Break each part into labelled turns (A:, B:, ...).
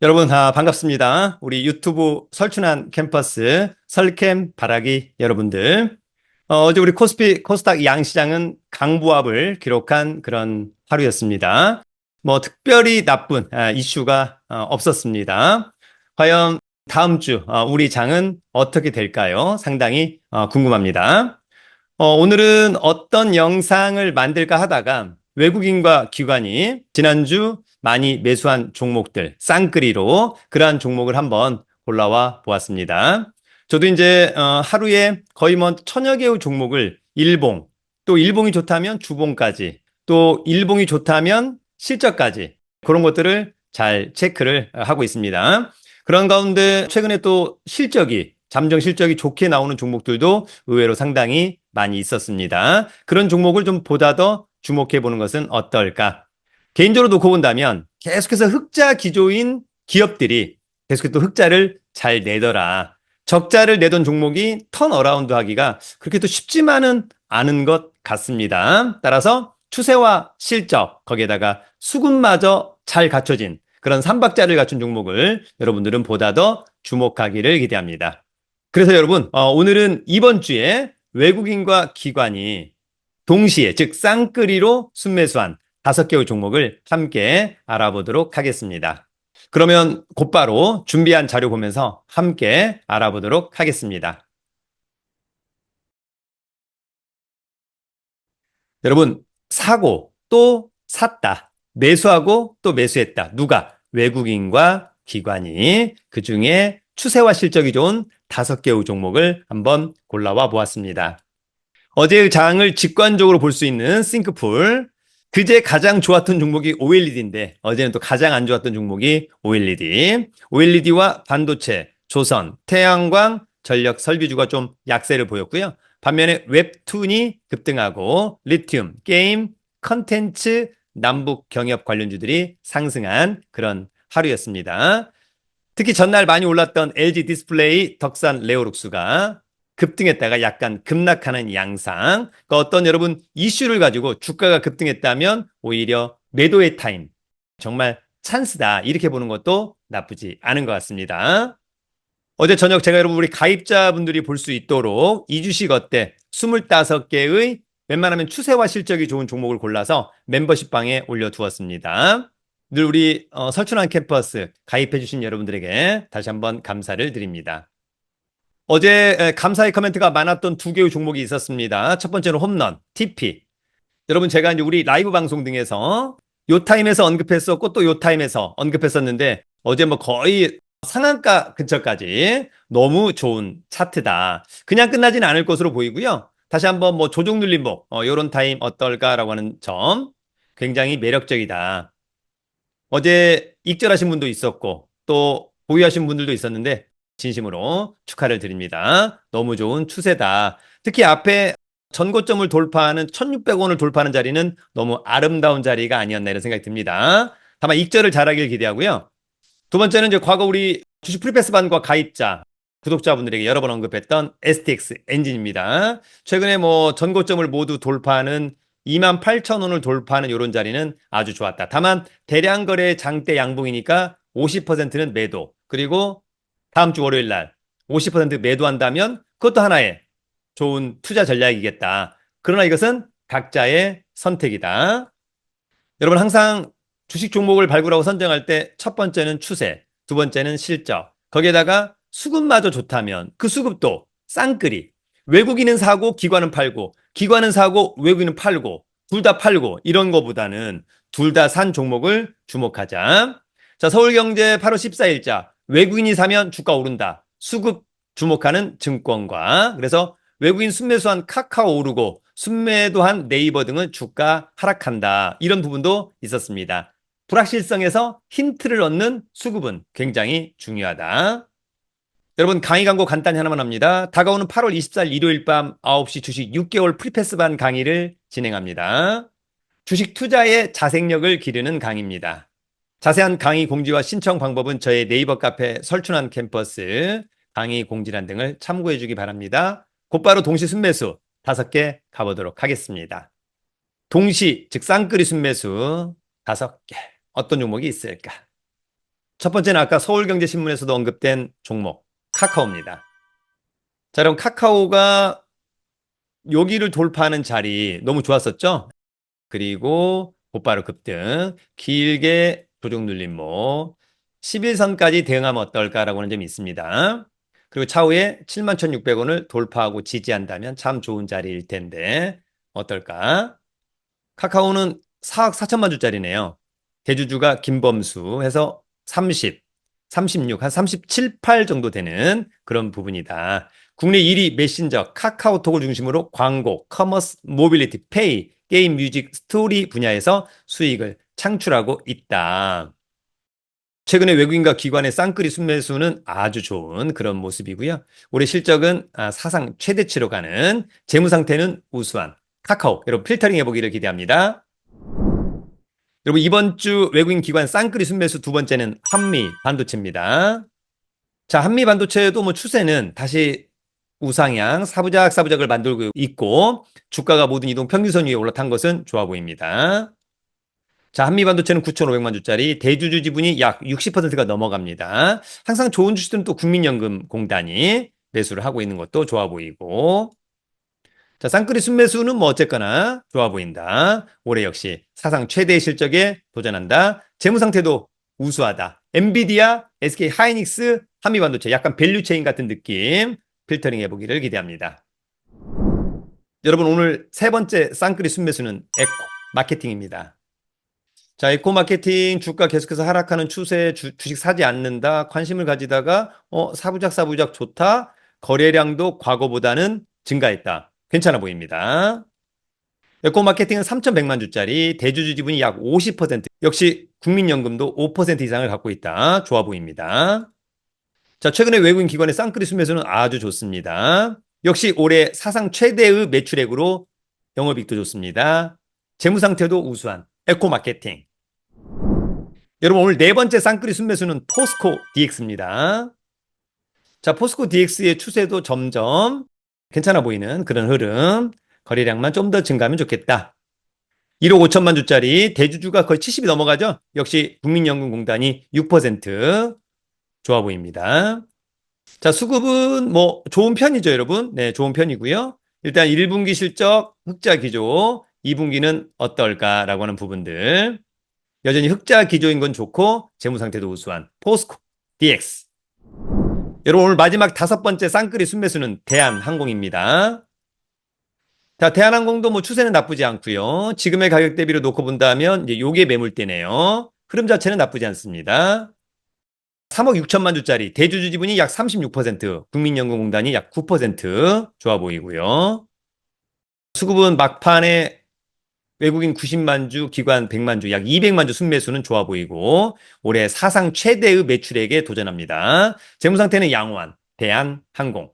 A: 여러분, 아, 반갑습니다. 우리 유튜브 설춘한 캠퍼스 설캠 바라기 여러분들. 어, 제 우리 코스피, 코스닥 양시장은 강보합을 기록한 그런 하루였습니다. 뭐 특별히 나쁜 아, 이슈가 어, 없었습니다. 과연 다음 주 어, 우리 장은 어떻게 될까요? 상당히 어, 궁금합니다. 어, 오늘은 어떤 영상을 만들까 하다가 외국인과 기관이 지난주 많이 매수한 종목들, 쌍끌이로 그러한 종목을 한번 골라와 보았습니다. 저도 이제 어, 하루에 거의 뭐 천여 개의 종목을 일봉, 또 일봉이 좋다면 주봉까지, 또 일봉이 좋다면 실적까지 그런 것들을 잘 체크를 하고 있습니다. 그런 가운데 최근에 또 실적이 잠정 실적이 좋게 나오는 종목들도 의외로 상당히 많이 있었습니다. 그런 종목을 좀 보다 더 주목해 보는 것은 어떨까? 개인적으로 놓고 본다면 계속해서 흑자 기조인 기업들이 계속해서 또 흑자를 잘 내더라. 적자를 내던 종목이 턴 어라운드 하기가 그렇게 또 쉽지만은 않은 것 같습니다. 따라서 추세와 실적, 거기에다가 수급마저 잘 갖춰진 그런 삼박자를 갖춘 종목을 여러분들은 보다 더 주목하기를 기대합니다. 그래서 여러분, 어, 오늘은 이번 주에 외국인과 기관이 동시에, 즉, 쌍끌이로 순매수한 다섯 개의 종목을 함께 알아보도록 하겠습니다. 그러면 곧바로 준비한 자료 보면서 함께 알아보도록 하겠습니다. 여러분, 사고 또 샀다. 매수하고 또 매수했다. 누가? 외국인과 기관이 그 중에 추세와 실적이 좋은 다섯 개의 종목을 한번 골라와 보았습니다. 어제의 장을 직관적으로 볼 수 있는 싱크풀. 그제 가장 좋았던 종목이 OLED인데 어제는 또 가장 안 좋았던 종목이 OLED. OLED와 반도체, 조선, 태양광, 전력 설비주가 좀 약세를 보였고요. 반면에 웹툰이 급등하고 리튬, 게임, 컨텐츠, 남북 경협 관련주들이 상승한 그런 하루였습니다. 특히 전날 많이 올랐던 LG 디스플레이, 덕산 레오룩스가 급등했다가 약간 급락하는 양상. 그러니까 어떤 여러분 이슈를 가지고 주가가 급등했다면 오히려 매도의 타임. 정말 찬스다. 이렇게 보는 것도 나쁘지 않은 것 같습니다. 어제 저녁 제가 여러분 우리 가입자분들이 볼 수 있도록 이 주식 어때? 25개의 웬만하면 추세와 실적이 좋은 종목을 골라서 멤버십 방에 올려두었습니다. 늘 우리 어, 설춘한 캠퍼스 가입해주신 여러분들에게 다시 한번 감사를 드립니다. 어제 감사의 코멘트가 많았던 두 개의 종목이 있었습니다. 첫 번째는 홈런, TP. 여러분 제가 이제 우리 라이브 방송 등에서 요 타임에서 언급했었고 또 요 타임에서 언급했었는데 어제 뭐 거의 상한가 근처까지 너무 좋은 차트다. 그냥 끝나지는 않을 것으로 보이고요. 다시 한번 뭐 조종 눌림목 어, 요런 타임 어떨까라고 하는 점 굉장히 매력적이다. 어제 익절하신 분도 있었고 또 보유하신 분들도 있었는데 진심으로 축하를 드립니다. 너무 좋은 추세다. 특히 앞에 전고점을 돌파하는 1600원을 돌파하는 자리는 너무 아름다운 자리가 아니었나 이런 생각이 듭니다. 다만 익절을 잘하길 기대하고요. 두 번째는 이제 과거 우리 주식 프리패스반과 가입자 구독자분들에게 여러 번 언급했던 STX 엔진입니다. 최근에 뭐 전고점을 모두 돌파하는 28,000원을 돌파하는 이런 자리는 아주 좋았다. 다만 대량 거래 장대 양봉이니까 50%는 매도. 그리고 다음 주 월요일 날 50% 매도한다면 그것도 하나의 좋은 투자 전략이겠다. 그러나 이것은 각자의 선택이다. 여러분 항상 주식 종목을 발굴하고 선정할 때 첫 번째는 추세, 두 번째는 실적. 거기에다가 수급마저 좋다면 그 수급도 쌍끌이. 외국인은 사고 기관은 팔고 기관은 사고 외국인은 팔고 둘 다 팔고 이런 거보다는 둘 다 산 종목을 주목하자. 자, 서울경제 8월 14일자 외국인이 사면 주가 오른다. 수급 주목하는 증권과 그래서 외국인 순매수한 카카오 오르고 순매도한 네이버 등은 주가 하락한다. 이런 부분도 있었습니다. 불확실성에서 힌트를 얻는 수급은 굉장히 중요하다. 여러분 강의 광고 간단히 하나만 합니다. 다가오는 8월 24일 일요일 밤 9시 주식 6개월 프리패스반 강의를 진행합니다. 주식 투자의 자생력을 기르는 강의입니다. 자세한 강의 공지와 신청 방법은 저의 네이버 카페 설춘한 캠퍼스 강의 공지란 등을 참고해 주기 바랍니다. 곧바로 동시 순매수 다섯 개 가보도록 하겠습니다. 동시 즉 쌍끌이 순매수 다섯 개 어떤 종목이 있을까? 첫 번째는 아까 서울경제신문에서도 언급된 종목, 카카오입니다. 자, 그럼 카카오가 여기를 돌파하는 자리 너무 좋았었죠? 그리고 곧바로 급등, 길게 조정 눌림목, 11선까지 대응하면 어떨까라고 하는 점이 있습니다. 그리고 차후에 71,600원을 돌파하고 지지한다면 참 좋은 자리일 텐데 어떨까? 카카오는 4억 4천만 주짜리네요. 대주주가 김범수 해서 30, 36, 한 37, 8 정도 되는 그런 부분이다. 국내 1위 메신저 카카오톡을 중심으로 광고, 커머스, 모빌리티, 페이, 게임, 뮤직, 스토리 분야에서 수익을 창출하고 있다. 최근에 외국인과 기관의 쌍끌이 순매수는 아주 좋은 그런 모습이고요. 올해 실적은 아, 사상 최대치로 가는 재무 상태는 우수한 카카오. 여러분 필터링 해보기를 기대합니다. 여러분 이번 주 외국인 기관 쌍끌이 순매수 두 번째는 한미 반도체입니다. 자, 한미 반도체도 뭐 추세는 다시 우상향 사부작 사부작을 만들고 있고 주가가 모든 이동 평균선 위에 올라탄 것은 좋아 보입니다. 자, 한미 반도체는 9,500만 주짜리 대주주 지분이 약 60%가 넘어갑니다. 항상 좋은 주식들은 또 국민연금 공단이 매수를 하고 있는 것도 좋아 보이고 자, 쌍끌이 순매수는 뭐 어쨌거나 좋아 보인다. 올해 역시 사상 최대 실적에 도전한다. 재무 상태도 우수하다. 엔비디아, SK 하이닉스, 한미 반도체 약간 밸류 체인 같은 느낌 필터링 해보기를 기대합니다. 여러분 오늘 세 번째 쌍끌이 순매수는 에코 마케팅입니다. 자, 에코 마케팅 주가 계속해서 하락하는 추세 주, 주식 사지 않는다 관심을 가지다가 어 사부작 사부작 좋다 거래량도 과거보다는 증가했다. 괜찮아 보입니다. 에코 마케팅은 3,100만 주짜리 대주주 지분이 약 50% 역시 국민연금도 5% 이상을 갖고 있다. 좋아 보입니다. 자, 최근에 외국인 기관의 쌍끌이 순매수는 아주 좋습니다. 역시 올해 사상 최대의 매출액으로 영업이익도 좋습니다. 재무 상태도 우수한 에코 마케팅. 여러분 오늘 네 번째 쌍끌이 순매수는 포스코 DX입니다. 자, 포스코 DX의 추세도 점점 괜찮아 보이는 그런 흐름. 거래량만 좀 더 증가하면 좋겠다. 1억 5천만 주짜리 대주주가 거의 70이 넘어가죠. 역시 국민연금공단이 6% 좋아 보입니다. 자, 수급은 뭐 좋은 편이죠, 여러분. 네, 좋은 편이고요. 일단 1분기 실적 흑자 기조, 2분기는 어떨까라고 하는 부분들. 여전히 흑자 기조인 건 좋고 재무 상태도 우수한 포스코 DX. 여러분 오늘 마지막 다섯 번째 쌍끌이 순매수는 대한항공입니다. 자, 대한항공도 뭐 추세는 나쁘지 않고요. 지금의 가격 대비로 놓고 본다면 이제 요게 매물대네요. 흐름 자체는 나쁘지 않습니다. 3억 6천만 주짜리 대주주 지분이 약 36%, 국민연금공단이 약 9% 좋아 보이고요. 수급은 막판에 외국인 90만 주, 기관 100만 주, 약 200만 주 순매수는 좋아 보이고 올해 사상 최대의 매출액에 도전합니다. 재무 상태는 양호한 대한항공.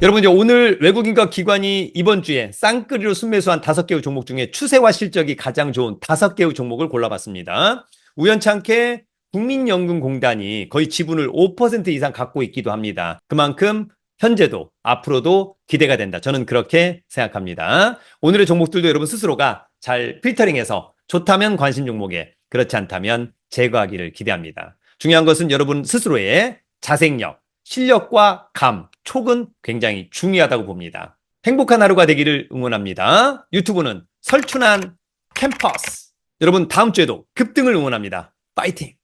A: 여러분 이제 오늘 외국인과 기관이 이번 주에 쌍끌이로 순매수한 다섯 개의 종목 중에 추세와 실적이 가장 좋은 다섯 개의 종목을 골라봤습니다. 우연찮게 국민연금공단이 거의 지분을 5% 이상 갖고 있기도 합니다. 그만큼 현재도 앞으로도 기대가 된다. 저는 그렇게 생각합니다. 오늘의 종목들도 여러분 스스로가 잘 필터링해서 좋다면 관심 종목에 그렇지 않다면 제거하기를 기대합니다. 중요한 것은 여러분 스스로의 자생력, 실력과 감, 촉은 굉장히 중요하다고 봅니다. 행복한 하루가 되기를 응원합니다. 유튜브는 설춘한 캠퍼스. 여러분 다음 주에도 급등을 응원합니다. 파이팅!